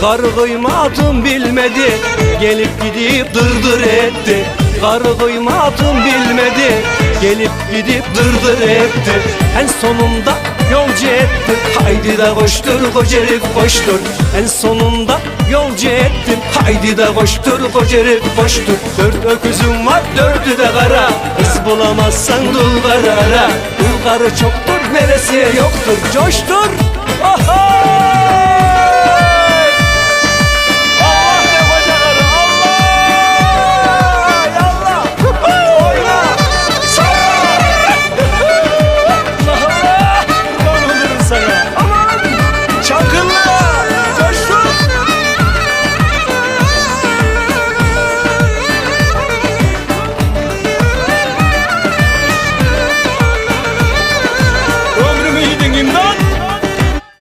Karı kıymadım bilmedi Gelip gidip dırdır etti. Karı kıymadım bilmedi Gelip gidip dırdır etti. En sonunda yolcu ettim Haydi de koştur kocerif koştur. En sonunda yolcu ettim Haydi de koştur kocerif koştur. Dört öküzüm var dördü de kara Kız bulamazsan dul karara Dul karı çoktur neresi yoktur Coştur.